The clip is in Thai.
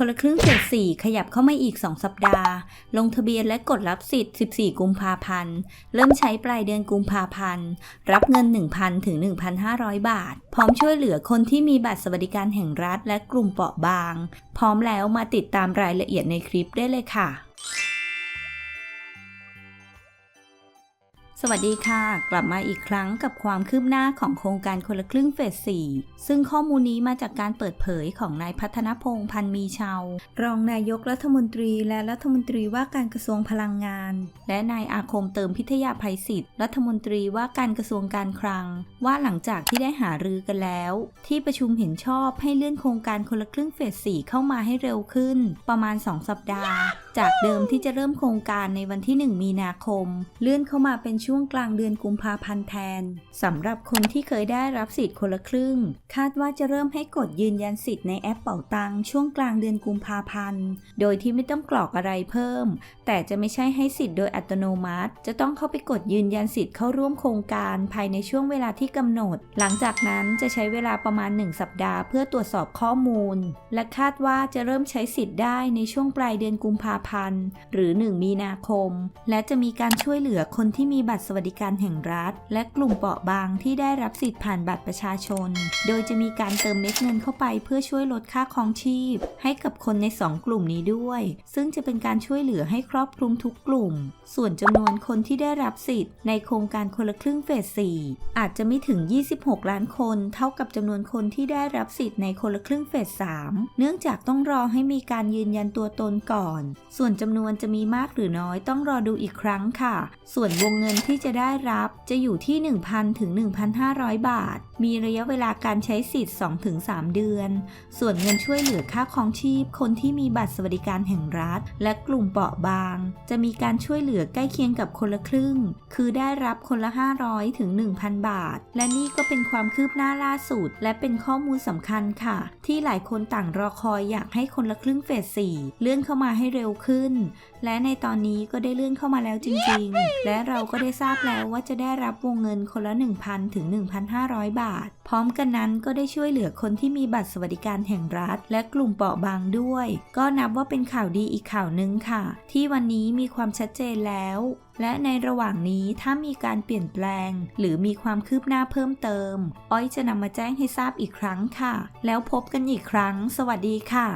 คนละครึ่งเฟส4ขยับเข้ามาอีก 2 สัปดาห์ ลงทะเบียนและกดรับสิทธิ์ 14 กุมภาพันธ์ เริ่มใช้ปลายเดือนกุมภาพันธ์ รับเงิน 1,000 ถึง 1,500 บาท พร้อมช่วยเหลือคนที่มีบัตรสวัสดิการแห่งรัฐและกลุ่มเปราะบาง พร้อมแล้วมาติดตามรายละเอียดในคลิปได้เลยค่ะ สวัสดีค่ะ กลับมาอีกครั้งกับความคืบหน้าของโครงการคนละครึ่งเฟส 4 ซึ่งข้อมูลนี้มาจากการเปิดเผยของนายพัฒนพงษ์พันมีเชาวรองนายกรัฐมนตรีและรัฐมนตรีว่าการกระทรวงพลังงาน และนายอาคมเติมพิทยาภัยศิษย์รัฐมนตรีว่าการกระทรวงการคลัง ว่าหลังจากที่ได้หารือกันแล้ว ที่ประชุมเห็นชอบให้เลื่อนโครงการคนละครึ่งเฟส 4 เข้ามาให้เร็วขึ้น ประมาณ 2 สัปดาห์ จากเดิมที่จะเริ่มโครงการในวันที่ 1 มีนาคม เลื่อนเข้ามาเป็นช่วงกลางเดือนกุมภาพันธ์แทนสำหรับคนที่เคยได้รับสิทธิ์คนละครึ่ง คาดว่าจะเริ่มให้กดยืนยันสิทธิ์ในแอปเป่าตังช่วงกลางเดือนกุมภาพันธ์ โดยที่ไม่ต้องกรอกอะไรเพิ่ม แต่จะไม่ใช่ให้สิทธิ์โดยอัตโนมัติ จะต้องเข้าไปกดยืนยันสิทธิ์เข้าร่วมโครงการภายในช่วงเวลาที่กำหนด หลังจากนั้นจะใช้เวลาประมาณ 1 สัปดาห์ เพื่อตรวจสอบข้อมูล และคาดว่าจะเริ่มใช้สิทธิ์ได้ในช่วงปลายเดือนกุมภาพันธ์หรือ 1 มีนาคม และจะมีการช่วยเหลือคนที่มีบัตรสวัสดิการแห่งรัฐ และกลุ่มเปราะบางที่ได้รับสิทธิ์ผ่านบัตรประชาชน โดยจะมีการเติมเม็ดเงินเข้าไปเพื่อช่วยลดค่าครองชีพ ให้กับคนใน 2 กลุ่มนี้ด้วย ซึ่งจะเป็นการช่วยเหลือให้ครอบคลุมทุกกลุ่ม ส่วนจำนวนคนที่ได้รับสิทธิ์ในโครงการคนละครึ่งเฟส 4 อาจจะไม่ถึง 26 ล้านคน เท่ากับจำนวนคนที่ได้รับสิทธิ์ในคนละครึ่งเฟส 3 เนื่องจากต้องรอให้มีการยืนยันตัวตนก่อนส่วนจำนวนจะมีมากหรือน้อยต้องรอดูอีกครั้งค่ะ ส่วนวงเงินที่จะได้รับจะอยู่ที่ 1,000 ถึง 1,500 บาท มีระยะเวลาการใช้สิทธิ์ 2-3 เดือน ส่วนเงินช่วยเหลือค่าครองชีพ คนที่มีบัตรสวัสดิการแห่งรัฐ และกลุ่มเปราะบาง จะมีการช่วยเหลือใกล้เคียงกับคนละครึ่ง คือได้รับคนละ 500 ถึง 1,000 บาท และนี่ก็เป็นความคืบหน้าล่าสุด และเป็นข้อมูลสำคัญค่ะ ที่หลายคนต่างรอคอยอยากให้คนละครึ่งเฟส4เลื่อนเข้ามาให้เร็วขึ้น และในตอนนี้ก็ได้เลื่อนเข้ามาแล้วจริงๆ และเราก็ได้ทราบแล้วว่าจะได้รับวงเงินคนละ 1,000 ถึง 1,500 บาท พร้อมกันนั้นก็ได้ช่วยเหลือคนที่มีบัตรสวัสดิการแห่งรัฐ และกลุ่มเปราะบางด้วย ก็นับว่าเป็นข่าวดีอีกข่าวหนึ่งค่ะ ที่วันนี้มีความชัดเจนแล้ว และในระหว่างนี้ถ้ามีการเปลี่ยนแปลง หรือมีความคืบหน้าเพิ่มเติม อ้อยจะนำมาแจ้งให้ทราบอีกครั้งค่ะ แล้วพบกันอีกครั้ง สวัสดีค่ะ